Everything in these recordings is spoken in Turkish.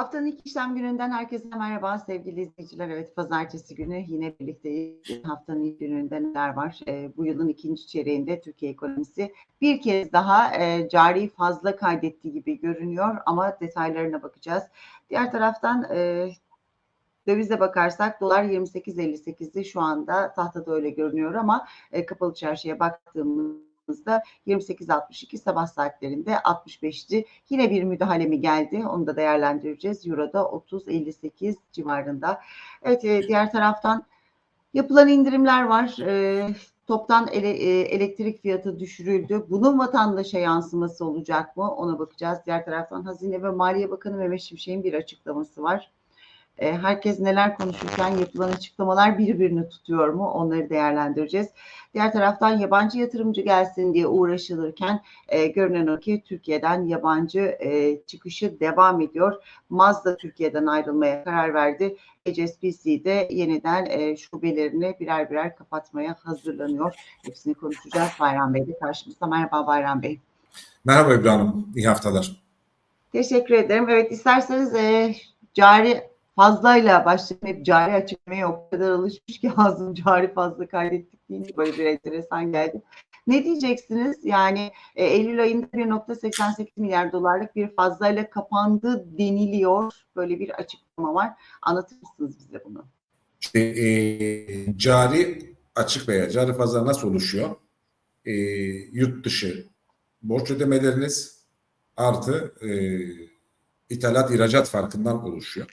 Haftanın ilk işlem gününden herkese merhaba sevgili izleyiciler. Evet pazartesi günü yine birlikteyiz. Haftanın ilk gününde neler var? Ee, bu yılın ikinci çeyreğinde Türkiye ekonomisi bir kez daha e, cari fazla kaydettiği gibi görünüyor ama detaylarına bakacağız. Diğer taraftan e, dövize bakarsak dolar 28.58'i şu anda tahtada öyle görünüyor ama e, kapalı çarşıya baktığımızda 28.62 sabah saatlerinde 65'ti. Yine bir müdahale mi geldi? Onu da değerlendireceğiz. Euro'da 30.58 civarında. Evet e, diğer taraftan yapılan indirimler var. E, toptan ele, e, elektrik fiyatı düşürüldü. Bunun vatandaşa yansıması olacak mı? Ona bakacağız. Diğer taraftan Hazine ve Maliye Bakanı Mehmet Şimşek'in bir açıklaması var. E, herkes neler konuşurken yapılan açıklamalar birbirini tutuyor mu? Onları değerlendireceğiz. Diğer taraftan yabancı yatırımcı gelsin diye uğraşılırken e, görünen o ki Türkiye'den yabancı e, çıkışı devam ediyor. Mazda Türkiye'den ayrılmaya karar verdi. HSBC de yeniden e, şubelerini birer birer kapatmaya hazırlanıyor. Hepsini konuşacağız. Bayram Bey de karşımızda. Merhaba Bayram Bey. Merhaba İbrahim. İyi haftalar. Teşekkür ederim. Evet isterseniz e, cari fazlayla başlayıp hep cari açıklamaya o kadar alışmış ki ağzım cari fazla kaydettik deyince böyle bir enteresan geldi. Ne diyeceksiniz? Yani e, Eylül ayında 1.88 milyar dolarlık bir fazlayla kapandı deniliyor. Böyle bir açıklama var. Anlatır mısınız bize bunu? İşte, e, cari açık veya cari fazla nasıl oluşuyor? E, yurt dışı borç ödemeleriniz artı e, ithalat ihracat farkından oluşuyor.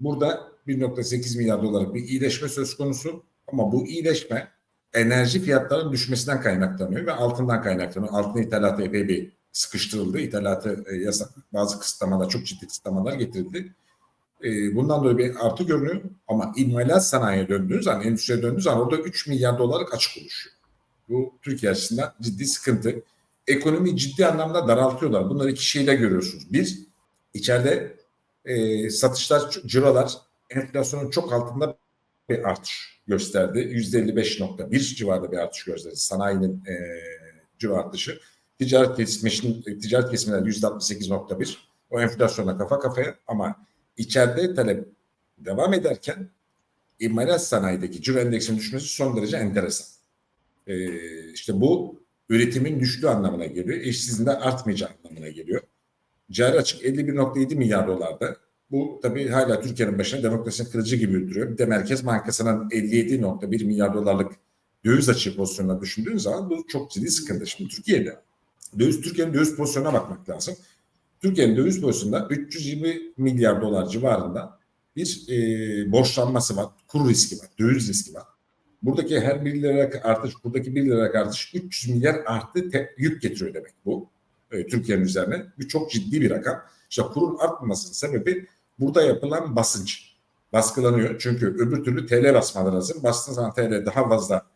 Burada 1.8 milyar dolarlık bir iyileşme söz konusu ama bu iyileşme enerji fiyatlarının düşmesinden kaynaklanıyor ve altından kaynaklanıyor. Altın ithalatı epey bir sıkıştırıldı. İthalatı e, yasak, bazı kısıtlamalar, çok ciddi kısıtlamalar getirildi. E, bundan dolayı bir artı görünüyor ama imalat sanayiye döndüğünüz zaman, endüstriye döndüğünüz zaman orada 3 milyar dolarlık açık oluşuyor. Bu Türkiye açısından ciddi sıkıntı. Ekonomiyi ciddi anlamda daraltıyorlar. Bunları iki şeyle görüyorsunuz. Bir, içeride e, satışlar, cirolar enflasyonun çok altında bir artış gösterdi. %55.1 civarında bir artış gösterdi. Sanayinin e, ciro artışı. Ticaret kesiminin ticaret kesiminden %68.1. O enflasyona kafa kafaya ama içeride talep devam ederken imalat sanayideki ciro endeksinin düşmesi son derece enteresan. E, işte bu üretimin düştüğü anlamına geliyor. İşsizliğin de artmayacağı anlamına geliyor. Cari açık 51.7 milyar dolarda. Bu tabii hala Türkiye'nin başına demokrasinin kırıcı gibi duruyor. Bir de Merkez Bankası'nın 57.1 milyar dolarlık döviz açığı pozisyonuna düşündüğün zaman bu çok ciddi sıkıntı. Şimdi Türkiye'de döviz, Türkiye'nin döviz pozisyonuna bakmak lazım. Türkiye'nin döviz pozisyonunda 320 milyar dolar civarında bir e, borçlanması var. Kur riski var. Döviz riski var. Buradaki her 1 liralık artış, buradaki 1 liralık artış 300 milyar artı te, yük getiriyor demek bu. E, Türkiye'nin üzerine. Bu çok ciddi bir rakam. İşte kurun artmamasının sebebi burada yapılan basınç. Baskılanıyor. Çünkü öbür türlü TL basmaları lazım. Bastığı zaman TL daha fazla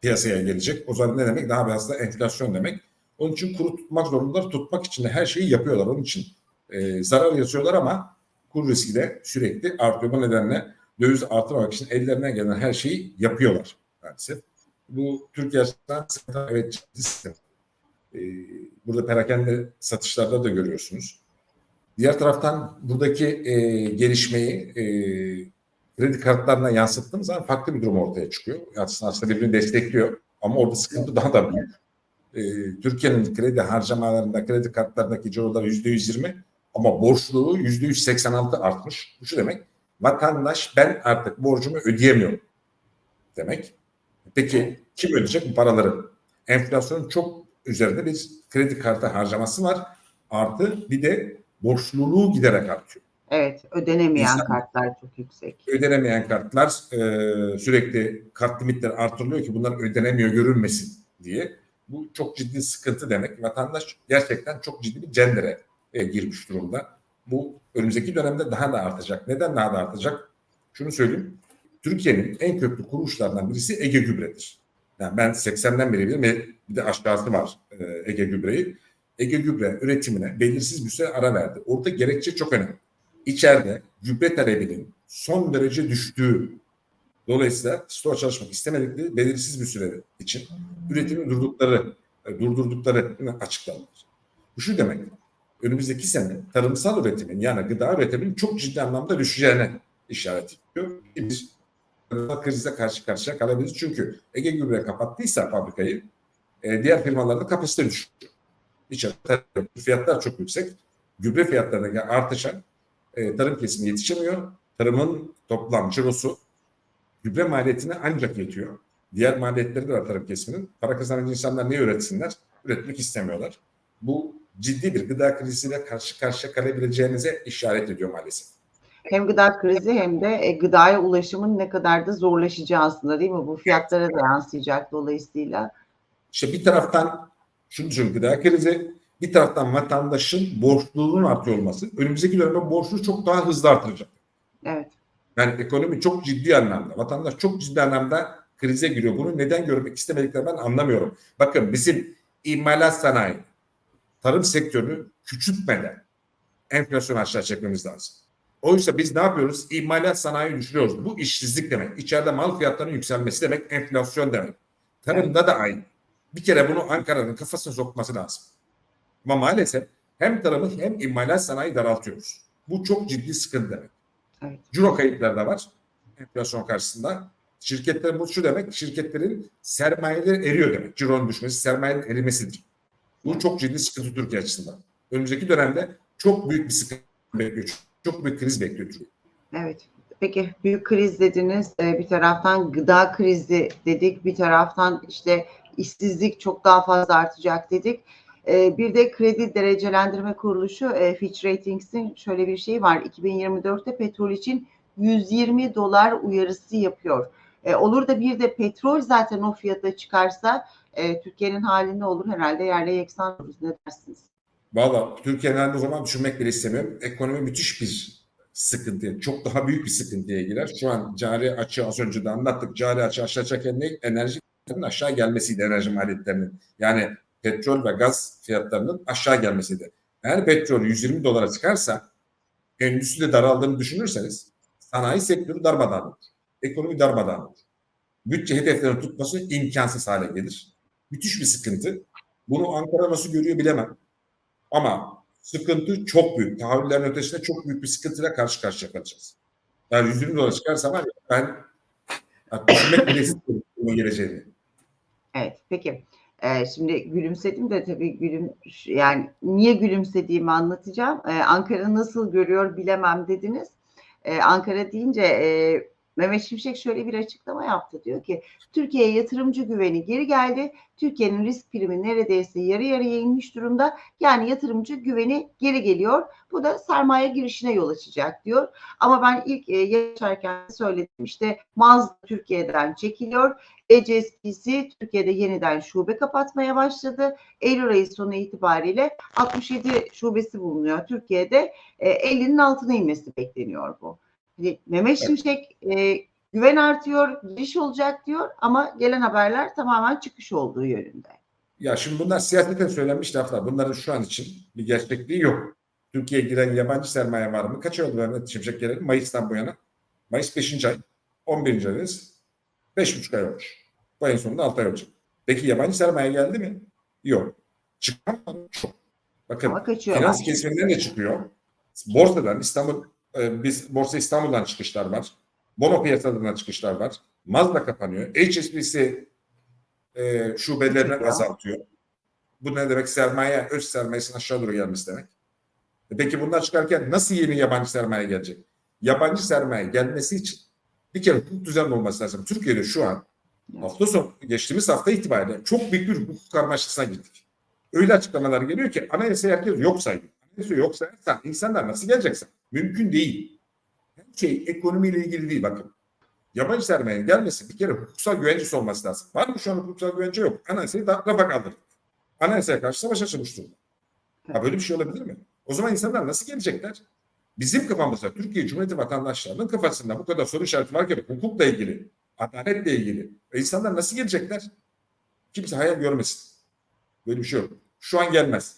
piyasaya gelecek. O zaman ne demek? Daha fazla enflasyon demek. Onun için kuru tutmak zorundalar. Tutmak için de her şeyi yapıyorlar. Onun için e, zarar yazıyorlar ama kur riski de sürekli artıyor. Bu nedenle döviz artırmak için ellerinden gelen her şeyi yapıyorlar maalesef. Bu Türkiye açısından evet ciddi sıkıntı. Ee, burada perakende satışlarda da görüyorsunuz. Diğer taraftan buradaki e, gelişmeyi e, kredi kartlarına yansıttığımız zaman farklı bir durum ortaya çıkıyor. Aslında, aslında birbirini destekliyor ama orada sıkıntı daha da büyük. E, Türkiye'nin kredi harcamalarında, kredi kartlarındaki cirolar yüzde yüz yirmi ama borçluluğu yüzde yüz seksen altı artmış. Bu şu demek, vatandaş ben artık borcumu ödeyemiyorum demek. Peki kim ödeyecek bu paraları? Enflasyonun çok üzerinde bir kredi kartı harcaması var. Artı bir de borçluluğu giderek artıyor. Evet, ödenemeyen İnsan- kartlar çok yüksek. Ödenemeyen kartlar e, sürekli kart limitleri artırılıyor ki bunlar ödenemiyor görünmesin diye. Bu çok ciddi sıkıntı demek. Vatandaş gerçekten çok ciddi bir cendere e, girmiş durumda. Bu önümüzdeki dönemde daha da artacak. Neden daha da artacak? Şunu söyleyeyim. Türkiye'nin en köklü kuruluşlarından birisi Ege Gübre'dir. Yani ben 80'den beri bilirim bir de aşağısı var e, Ege Gübre'yi. Ege Gübre üretimine belirsiz bir süre ara verdi. Orada gerekçe çok önemli. İçeride gübre talebinin son derece düştüğü dolayısıyla store çalışmak istemedikleri belirsiz bir süre için üretimi durdukları, e, durdurdukları açıklandı. Bu şu demek. önümüzdeki sene tarımsal üretimin yani gıda üretiminin çok ciddi anlamda düşeceğine işaret ediyor. Biz krize karşı karşıya kalabiliriz. Çünkü Ege Gübre kapattıysa fabrikayı e, diğer firmaların da kapasite düşüyor. İçeride fiyatlar çok yüksek. Gübre fiyatlarına artışan e, tarım kesimi yetişemiyor. Tarımın toplam cirosu gübre maliyetine ancak yetiyor. Diğer maliyetleri de var tarım kesiminin. Para kazanan insanlar ne üretsinler? Üretmek istemiyorlar. Bu ciddi bir gıda kriziyle karşı karşıya kalabileceğinize işaret ediyor maalesef. Hem gıda krizi hem de e, gıdaya ulaşımın ne kadar da zorlaşacağı aslında değil mi? Bu fiyatlara da yansıyacak dolayısıyla. İşte bir taraftan şunu düşün gıda krizi, bir taraftan vatandaşın borçluluğunun artıyor olması önümüzdeki dönemde borçlu çok daha hızlı artıracak. Evet. Yani ekonomi çok ciddi anlamda, vatandaş çok ciddi anlamda krize giriyor. Bunu neden görmek istemediklerini ben anlamıyorum. Bakın bizim imalat sanayi, tarım sektörünü küçültmeden enflasyonu aşağı çekmemiz lazım. Oysa biz ne yapıyoruz? İmalat sanayi düşürüyoruz. Bu işsizlik demek. İçeride mal fiyatlarının yükselmesi demek, enflasyon demek. Tarımda da aynı. Bir kere bunu Ankara'nın kafasına sokması lazım. Ama maalesef hem tarımı hem imalat sanayi daraltıyoruz. Bu çok ciddi sıkıntı demek. Evet. Ciro kayıpları da var enflasyon karşısında. Şirketlerin bu şu demek, şirketlerin sermayeleri eriyor demek. Ciro'nun düşmesi, sermayenin erimesidir. Bu çok ciddi sıkıntı Türkiye açısından. Önümüzdeki dönemde çok büyük bir sıkıntı bekliyor. Çok büyük kriz bekliyor Türkiye. Evet. Peki büyük kriz dediniz. Ee, Bir taraftan gıda krizi dedik. Bir taraftan işte işsizlik çok daha fazla artacak dedik. Ee, Bir de kredi derecelendirme kuruluşu e, Fitch Ratings'in şöyle bir şeyi var. 2024'te petrol için 120 dolar uyarısı yapıyor. E, Olur da bir de petrol zaten o fiyata çıkarsa e, Türkiye'nin hali ne olur? Herhalde yerle yeksan oluruz. Ne dersiniz? Valla Türkiye'nin o zaman düşünmek bile istemiyorum. Ekonomi müthiş bir sıkıntı, çok daha büyük bir sıkıntıya girer. Şu an cari açığı az önce de anlattık. Cari açığı çeken ne? Enerji aşağı gelmesiydi enerji maliyetlerinin. Yani petrol ve gaz fiyatlarının aşağı gelmesiydi. Eğer petrol 120 dolara çıkarsa endüstride daraldığını düşünürseniz sanayi sektörü darmadağın olur. Ekonomi darmadağın olur. Bütçe hedeflerini tutması imkansız hale gelir. Müthiş bir sıkıntı. Bunu Ankara nasıl görüyor bilemem. Ama sıkıntı çok büyük. Tahammüllerin ötesinde çok büyük bir sıkıntıyla karşı karşıya kalacağız. Yani 120 dolar çıkarsa var ya ben düşünmek bile istemiyorum bunun geleceğini. Evet, peki. Ee, şimdi gülümsedim de tabii gülüm yani niye gülümsediğimi anlatacağım. Ee, Ankara nasıl görüyor bilemem dediniz. Ee, Ankara deyince e, Mehmet Şimşek şöyle bir açıklama yaptı. Diyor ki Türkiye'ye yatırımcı güveni geri geldi. Türkiye'nin risk primi neredeyse yarı yarıya inmiş durumda. Yani yatırımcı güveni geri geliyor. Bu da sermaye girişine yol açacak diyor. Ama ben ilk e, yaşarken söyledim işte Mazda Türkiye'den çekiliyor. HSBC Türkiye'de yeniden şube kapatmaya başladı. Eylül ayı sonu itibariyle 67 şubesi bulunuyor Türkiye'de. E, 50'nin altına inmesi bekleniyor bu. Hani Mehmet Şimşek e, güven artıyor, giriş olacak diyor ama gelen haberler tamamen çıkış olduğu yönünde. Ya şimdi bunlar siyaseten söylenmiş laflar. Bunların şu an için bir gerçekliği yok. Türkiye'ye giren yabancı sermaye var mı? Kaç ay oldu Mehmet Şimşek geleli? Mayıs'tan bu yana. Mayıs 5. ay. 11. ayındayız. 5,5 ay olmuş. Bu ayın sonunda 6 ay olacak. Peki yabancı sermaye geldi mi? Yok. Çıkamadı. Çok. Bakın finans kesiminden de çıkıyor. Borsadan İstanbul e, biz Borsa İstanbul'dan çıkışlar var. Bono piyasalarından çıkışlar var. Mazda kapanıyor. HSBC e, şubelerini Çıkıyor. azaltıyor. Bu ne demek? Sermaye, öz sermayesinin aşağı doğru gelmesi demek. E Peki bunlar çıkarken nasıl yeni yabancı sermaye gelecek? Yabancı sermaye gelmesi için bir kere hukuk düzenli olması lazım. Türkiye'de şu an hafta sonu geçtiğimiz hafta itibariyle çok büyük bir hukuk karmaşasına girdik. Öyle açıklamalar geliyor ki anayasayı herkes yok sayıyor. Anayasayı yok sayarsan insanlar nasıl geleceksin? Mümkün değil. Her şey ekonomiyle ilgili değil bakın. Yabancı sermayenin gelmesi bir kere hukuksal güvencesi olması lazım. Var mı şu an hukuksal güvence yok. Anayasayı da rafa kaldırdık. Anayasaya karşı savaş açılmış durumda. Ha böyle bir şey olabilir mi? O zaman insanlar nasıl gelecekler? Bizim kafamızda Türkiye Cumhuriyeti vatandaşlarının kafasında bu kadar soru işareti varken hukukla ilgili, adaletle ilgili. E insanlar nasıl gelecekler? Kimse hayal görmesin. Böyle bir şey yok. Şu an gelmez.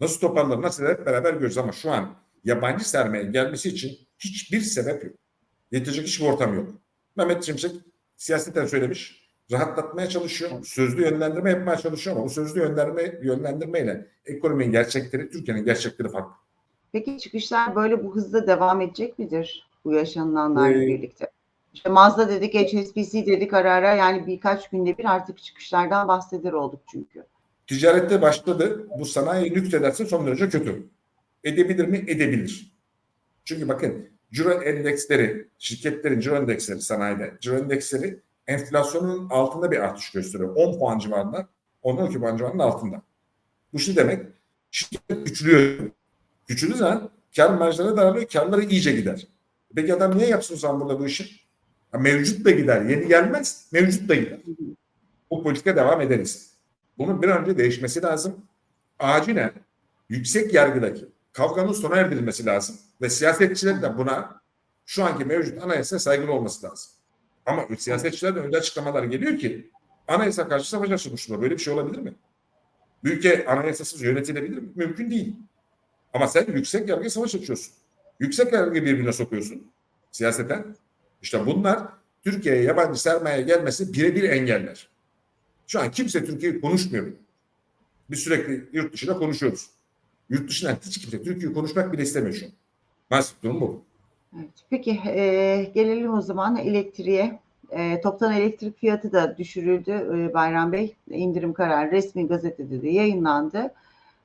Nasıl toparlar, nasıl hep beraber görürüz ama şu an yabancı sermaye gelmesi için hiçbir sebep yok. Yetecek hiçbir ortam yok. Mehmet Şimşek siyaseten söylemiş. rahatlatmaya çalışıyor. Sözlü yönlendirme yapmaya çalışıyor ama bu sözlü yönlendirme yönlendirmeyle ekonominin gerçekleri, Türkiye'nin gerçekleri farklı. Peki çıkışlar böyle bu hızda devam edecek midir bu yaşanılanlarla Ee, birlikte? İşte Mazda dedik, HSBC dedik ara ara yani birkaç günde bir artık çıkışlardan bahseder olduk çünkü. Ticarette başladı. Bu sanayi nüktederse son derece kötü. Edebilir mi? Edebilir. Çünkü bakın ciro endeksleri, şirketlerin ciro endeksleri sanayide, ciro endeksleri enflasyonun altında bir artış gösteriyor. 10 puan civarında, 10-12 puan civarında altında. Bu şu demek, şirket küçülüyor. Küçüldüğü zaman kar marjları daralıyor, karları iyice gider. Peki adam niye yapsın o zaman burada bu işi? Ha, mevcut da gider, yeni gelmez, mevcut da gider. Bu politika devam ederiz. Bunun bir an önce değişmesi lazım. Acilen yüksek yargıdaki kavganın sona erdirilmesi lazım. Ve siyasetçilerin de buna şu anki mevcut anayasaya saygılı olması lazım. Ama siyasetçilerden öyle açıklamalar geliyor ki anayasa karşı savaş açılmışlar. Böyle bir şey olabilir mi? Ülke anayasasız yönetilebilir mi? Mümkün değil. Ama sen yüksek yargıya savaş açıyorsun. Yüksek yargıyı birbirine sokuyorsun siyaseten. İşte bunlar Türkiye'ye yabancı sermaye gelmesi birebir engeller. Şu an kimse Türkiye'yi konuşmuyor. Biz sürekli yurt dışında konuşuyoruz. Yurt dışından hiç kimse Türkiye'yi konuşmak bile istemiyor şu an. Maalesef durum bu. Evet. Peki e, gelelim o zaman elektriğe. E, toptan elektrik fiyatı da düşürüldü e, Bayram Bey. İndirim kararı resmi gazetede de yayınlandı.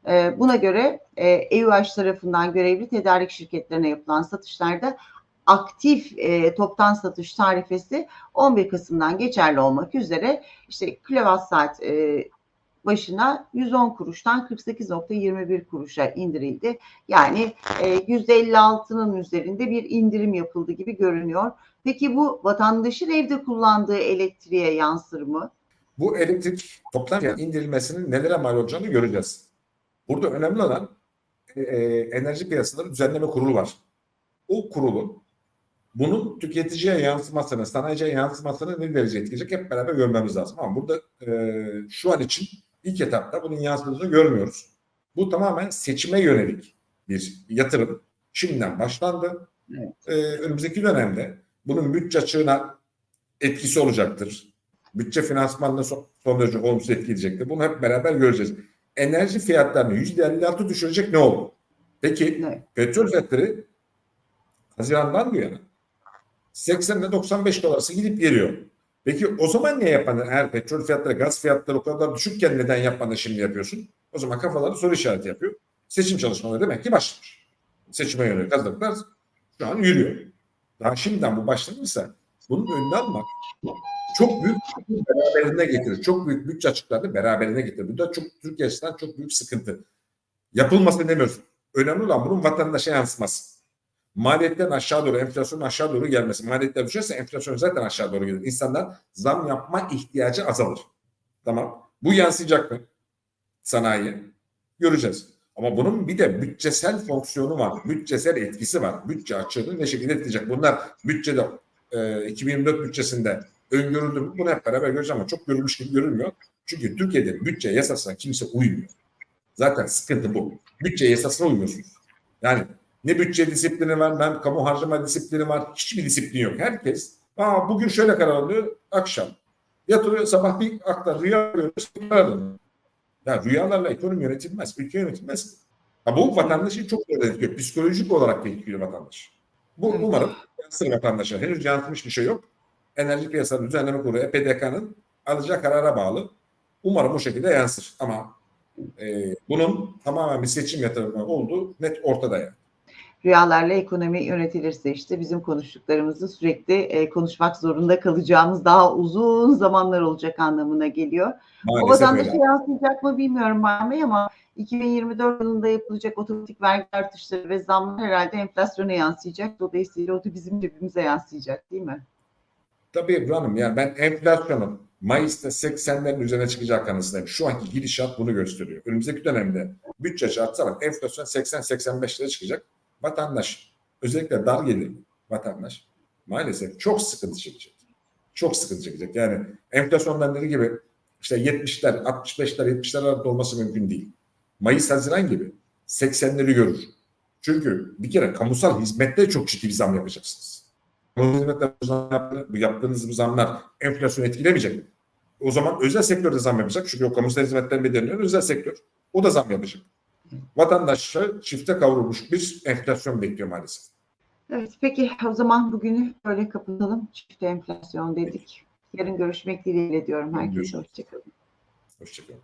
E, buna göre e, EUH tarafından görevli tedarik şirketlerine yapılan satışlarda aktif e, toptan satış tarifesi 11 Kasım'dan geçerli olmak üzere işte kilowatt saat e, başına 110 kuruştan 48.21 kuruşa indirildi. Yani e, %56'nın üzerinde bir indirim yapıldı gibi görünüyor. Peki bu vatandaşın evde kullandığı elektriğe yansır mı? Bu elektrik toplam indirilmesinin nelere mal olacağını göreceğiz. Burada önemli olan e, e, enerji piyasaları düzenleme kurulu var. O kurulun bunun tüketiciye yansımasını, sanayiciye yansımasını ne derece etkileyecek hep beraber görmemiz lazım. Ama burada e, şu an için ilk etapta bunun yansıdığını görmüyoruz. Bu tamamen seçime yönelik bir yatırım. Şimdiden başlandı. Evet. E, önümüzdeki dönemde bunun bütçe açığına etkisi olacaktır. Bütçe finansmanına son, son derece olumsuz etkileyecektir. Bunu hep beraber göreceğiz. Enerji fiyatlarını %56 düşürecek ne oldu? Peki Evet. petrol fiyatları Haziran'dan bu yana 80 ile 95 dolarsa gidip geliyor. Peki o zaman niye yapmadın? Eğer petrol fiyatları, gaz fiyatları o kadar düşükken neden yapmadın şimdi yapıyorsun? O zaman kafaları soru işareti yapıyor. Seçim çalışmaları demek ki başlamış. Seçime yönelik hazırlıklar şu an yürüyor. Daha şimdiden bu başlamışsa bunun önünü almak çok büyük beraberine getirir. Çok büyük bütçe açıklarını beraberine getirir. Bu da çok Türkiye açısından çok büyük sıkıntı. Yapılmasını demiyoruz. Önemli olan bunun vatandaşa yansıması. Maliyetlerin aşağı doğru, enflasyonun aşağı doğru gelmesi. Maliyetler düşerse enflasyon zaten aşağı doğru gelir. İnsanlar zam yapma ihtiyacı azalır. Tamam. Bu yansıyacak mı? Sanayiye. Göreceğiz. Ama bunun bir de bütçesel fonksiyonu var. Bütçesel etkisi var. Bütçe açığını ne şekilde etkileyecek? Bunlar bütçede e, 2024 bütçesinde öngörüldü mü? Bunu hep beraber göreceğiz ama çok görülmüş gibi görünmüyor. Çünkü Türkiye'de bütçe yasasına kimse uymuyor. Zaten sıkıntı bu. Bütçe yasasına uymuyorsunuz. Yani ne bütçe disiplini var, ne kamu harcama disiplini var. Hiçbir disiplin yok. Herkes Aa, bugün şöyle karar alıyor, akşam. Yatırıyor, sabah bir aktar, rüya görüyoruz. Ya rüyalarla ekonomi yönetilmez, ülke yönetilmez. Ha, bu vatandaşı çok etkiliyor. Psikolojik olarak da etkiliyor vatandaş. Bu umarım yansır vatandaşa. Henüz yansımış bir şey yok. Enerji Piyasaları Düzenleme Kurulu EPDK'nın alacağı karara bağlı. Umarım bu şekilde yansır. Ama e, bunun tamamen bir seçim yatırımı olduğu net ortada yani. Rüyalarla ekonomi yönetilirse işte bizim konuştuklarımızı sürekli e, konuşmak zorunda kalacağımız daha uzun zamanlar olacak anlamına geliyor. O Maalesef vatandaşa öyle. yansıyacak mı bilmiyorum Bey ama 2024 yılında yapılacak otomatik vergi artışları ve zamlar herhalde enflasyona yansıyacak. Dolayısıyla o da bizim cebimize yansıyacak değil mi? Tabii Ebru Hanım yani ben enflasyonun Mayıs'ta 80'lerin üzerine çıkacak kanısındayım. Şu anki gidişat bunu gösteriyor. Önümüzdeki dönemde bütçe artsa bak enflasyon 80-85'lere çıkacak. Vatandaş özellikle dar gelirli vatandaş maalesef çok sıkıntı çekecek. Çok sıkıntı çekecek. Yani enflasyondan dediği gibi işte 70'ler, 65'ler, 70'ler arasında olması mümkün değil. Mayıs, Haziran gibi 80'leri görür. Çünkü bir kere kamusal hizmette çok ciddi bir zam yapacaksınız. Kamu hizmetler bu zam yaptığınız- bu zamlar enflasyonu etkilemeyecek mi? O zaman özel sektör de zam yapacak. Çünkü o kamusal hizmetler bedelinden özel sektör. O da zam yapacak. Vatandaşı çifte kavrulmuş bir enflasyon bekliyor maalesef. Evet, peki o zaman bugünü böyle kapatalım. Çift enflasyon dedik. Yarın görüşmek dileğiyle diyorum herkese. Hoşçakalın. Hoşçakalın.